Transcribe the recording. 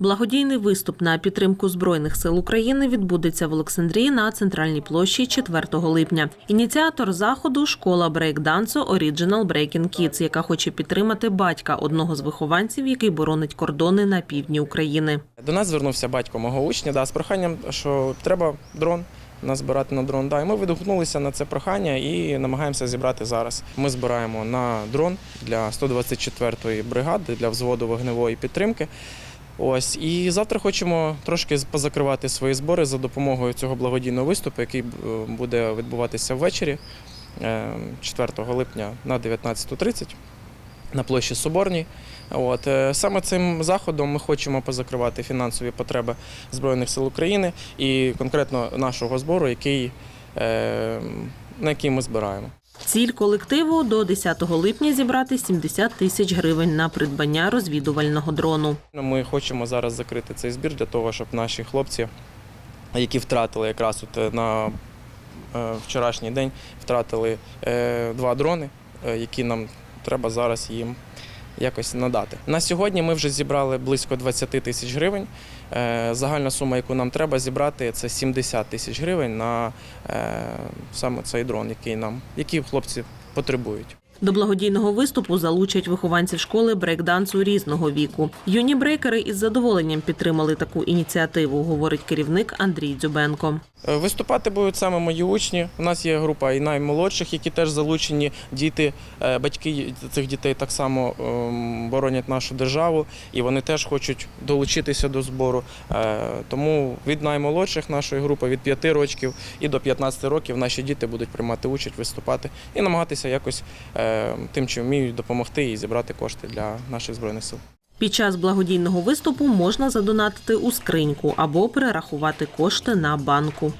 Благодійний виступ на підтримку збройних сил України відбудеться в Олександрії на центральній площі 4 липня. Ініціатор заходу школа брейкдансу Original Breaking Kids, яка хоче підтримати батька одного з вихованців, який боронить кордони на півдні України. До нас звернувся батько мого учня да, з проханням, що треба дрон. Назбирати на дрон. Да, і ми відгукнулися на це прохання і намагаємося зібрати зараз. Ми збираємо на дрон для 124-ї бригади для взводу вогневої підтримки. Ось і завтра хочемо трошки позакривати свої збори за допомогою цього благодійного виступу, який е, буде відбуватися ввечері е, 4 липня на 19.30 на площі Соборній. От е, саме цим заходом ми хочемо позакривати фінансові потреби Збройних сил України і конкретно нашого збору, який, е, на який ми збираємо. Ціль колективу до 10 липня зібрати 70 тисяч гривень на придбання розвідувального дрону. Ми хочемо зараз закрити цей збір для того, щоб наші хлопці, які втратили якраз от е, на е, вчорашній день, втратили е, два дрони, які нам треба зараз їм якось надати. На сьогодні ми вже зібрали близько 20 тисяч гривень. Е, Загальна сума, яку нам треба зібрати, це 70 тисяч гривень на е, саме цей дрон, який нам, який хлопці потребують. До благодійного виступу залучать вихованців школи брейкдансу різного віку. Юні брейкери із задоволенням підтримали таку ініціативу, говорить керівник Андрій Дзюбенко. Е, Виступати будуть саме мої учні. У нас є група і наймолодших, які теж залучені. Діти, е, батьки цих дітей так само ем, боронять нашу державу, і вони теж хочуть долучитися до збору. Е, Тому від наймолодших нашої групи від 5 років і до 15 років наші діти будуть приймати участь, виступати і намагатися якось тим, чим вміють допомогти і зібрати кошти для наших збройних сил. Під час благодійного виступу можна задонатити у скриньку або перерахувати кошти на банку.